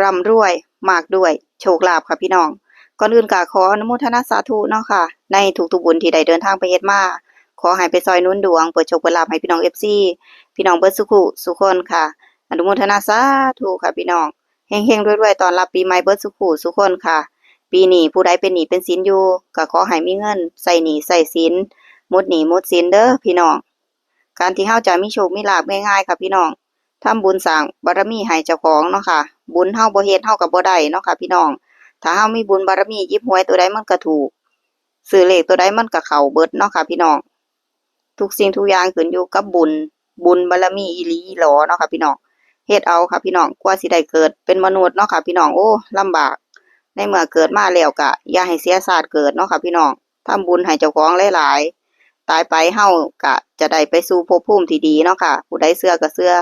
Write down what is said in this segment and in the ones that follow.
ร่ำรวยมากด้วย โชคลาภค่ะพี่น้องก่อนอื่นก็ขออนุโมทนาสาธุเนาะค่ะ ในทุกๆบุญที่ได้เดินทางไปเฮ็ดมา ขอให้ไปซอยนุ่นดวงเปิดโชคเปิดลาภให้พี่น้อง FC พี่น้องเบิดสุขุสุคนค่ะ อนุโมทนาสาธุค่ะพี่น้องเฮงๆรวยๆตอนรับปีใหม่เบิดสุขุสุคนค่ะ ปีนี้ผู้ใดเป็นหนี้เป็นสินอยู่ก็ขอให้มีเงินใส่หนี้ใส่สินหมดหนี้หมดสินเด้อพี่น้อง การที่เฮาจะมีโชคมีลาภง่ายๆค่ะพี่น้องทำบุญสร้างบารมีให้เจ้าของเนาะค่ะ บุญเฮาบ่เฮ็ดเฮาก็บ่ได้เนาะค่ะพี่น้อง ถ้าเฮามีบุญบารมียิบหวยตัวใดมันก็ถูกซื้อเลขตัวใดมันก็เข้าเบิดเนาะค่ะพี่น้อง ทุกสิ่งทุกอย่างขึ้นอยู่กับบุญ บุญบารมีอีหลีหลอเนาะค่ะพี่น้องเฮ็ดเอาค่ะพี่น้องกว่าสิได้เกิดเป็นมนุษย์เนาะค่ะพี่น้องโอ้ลำบาก ในเมื่อเกิดมาแล้วก็อย่าให้เสียศาสตร์เกิดเนาะค่ะพี่น้องทำบุญให้เจ้าของหลายๆตายไปเฮาก็จะได้ไปสู่ภพภูมิที่ดีเนาะค่ะผู้ใดเชื่อก็เชื่อ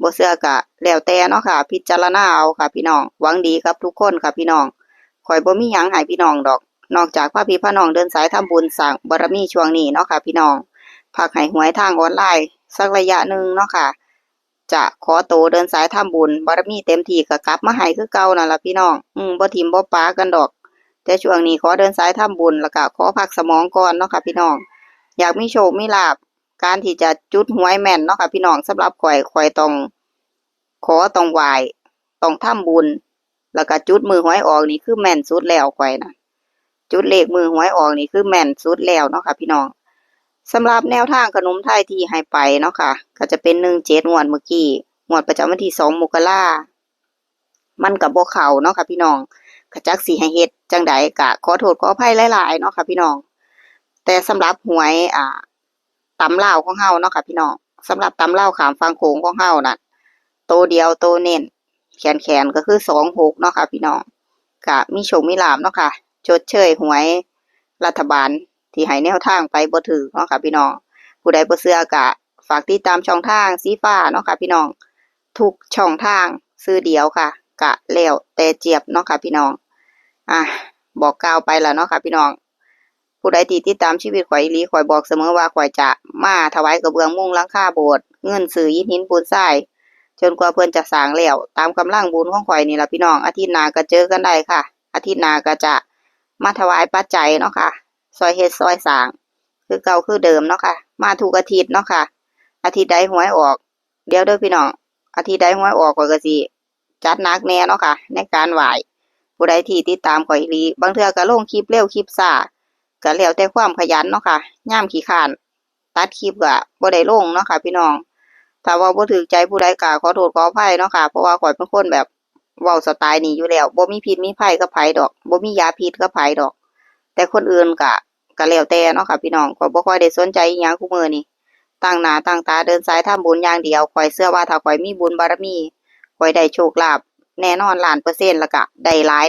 บ่เชื่อก็แล้วแต่เนาะค่ะ พิจารณาเอาค่ะ พี่น้องหวังดีกับทุกคนค่ะพี่น้องข่อยบ่มีหยังให้พี่น้องดอก นอกจากพาพี่พาน้องเดินสายทำบุญสร้างบารมีช่วงนี้เนาะค่ะพี่น้องพักให้หวยทางออนไลน์สักระยะหนึ่งเนาะค่ะ จะขอโตเดินสายทำบุญบารมีเต็มที่ก็กลับมาให้คือเก่านั่นล่ะพี่น้องอืมบ่ทิมบ่ปากันดอก แต่ช่วงนี้ขอเดินสายทำบุญแล้วก็ขอพักสมองก่อนเนาะค่ะพี่น้อง อยากมีโชคมีลาภการที่จะจุดหวยแม่นเนาะค่ะพี่น้องสำหรับข่อยข่อยต้อง ขอต้องไหว้ต้องทำบุญ แล้วก็จุดมือหวยออกนี่คือแม่นสุดแล้วข่อยนะจุดเลขมือหวยออกนี่คือแม่นสุดแล้วเนาะค่ะ พี่น้องสำหรับแนวทางขนมไทยที่ให้ไปเนาะค่ะ ก็จะเป็นหนึ่งเจ็ดงวดเมื่อกี้งวดประจำวันที่สองมกรามันกับบ่เขาเนาะค่ะ พี่น้องกจักสิให้เฮ็ดจังใดก็ขอโทษขออภัยหลายๆเนาะค่ะ พี่น้อง แต่สำหรับหวยอ่าตำลาของเฮาเนาะค่ะ พี่น้องสำหรับตำลาขามฟังโขงของเฮาน่ะ โตเดียวโตเน้น แขนแขนก็คือสองหกเนาะค่ะ พี่น้องก็มีโชคมีลาภเนาะค่ะชดเชยหวยรัฐบาลที่ให้แนวทางไปบ่ถือเนาะค่ะพี่น้องผู้ใดบ่เชื่อก็ฝากติดตามช่องทางสีฟ้าเนาะค่ะพี่น้องทุกช่องทางซื้อเดียวค่ะ กะแล้วแต่เจียบเนาะค่ะพี่น้องอะบอกกล่าวไปแล้วเนาะค่ะพี่น้อง ผู้ใดที่ติดตามชีวิตข่อยลีข่อยบอกเสมอว่าข่อยจะมาถวายกระเบื้องมุ่งลังคาโบสถ์เงินซื้อยินหินปูนทราย จนกว่าเพิ่อนจะสางแล้ว ตามกำลังบุญของข่อยนี่ละพี่น้อง อาทิตย์หน้าก็เจอกันได้ค่ะ อาทิตย์หน้าก็จะมาถวายปัจจัยเนาะค่ะ ซอยเฮ็ดซอยสาง คือเก่าคือเดิมเนาะค่ะ มาทุกอาทิตย์เนาะค่ะ อาทิตย์ใดหวยออก เดี๋ยวเด้อพี่น้อง อาทิตย์ใดหวยออกข่อยก็สิจัดนักแน่เนาะค่ะ ในการไหวผู้ใดที่ติดตามข่อยอีหลีบางเทื่อก็ลงคลิปเร็วคลิปช้าก็แล้วแต่ความขยันเนาะค่ะย่ามขี้ขาน ตัดคลิปก็บ่ได้ลงเนาะค่ะ พี่น้อง ถ้าว่าบ่ถูกใจผู้ใดก็ขอโทษขออภัยเนาะค่ะ เพราะว่าข่อยเป็นคนแบบเว้าสไตล์นี้อยู่แล้วบ่มีพิษมีภัยกับไผดอกบ่มียาพิษกับไผดอก แต่คนอื่นก็ก็แล้วแต่เนาะค่ะ พี่น้องข่อยบ่ค่อยได้สนใจอิหยังคุมื้อนี้ตั้งหน้าตั้งตาเดินสายทำบุญอย่างเดียวข่อยเชื่อว่าถ้าข่อยมีบุญบารมีข่อยได้โชคลาภแน่นอนล้านเปอร์เซ็นต์ล้วก็ได้หลาย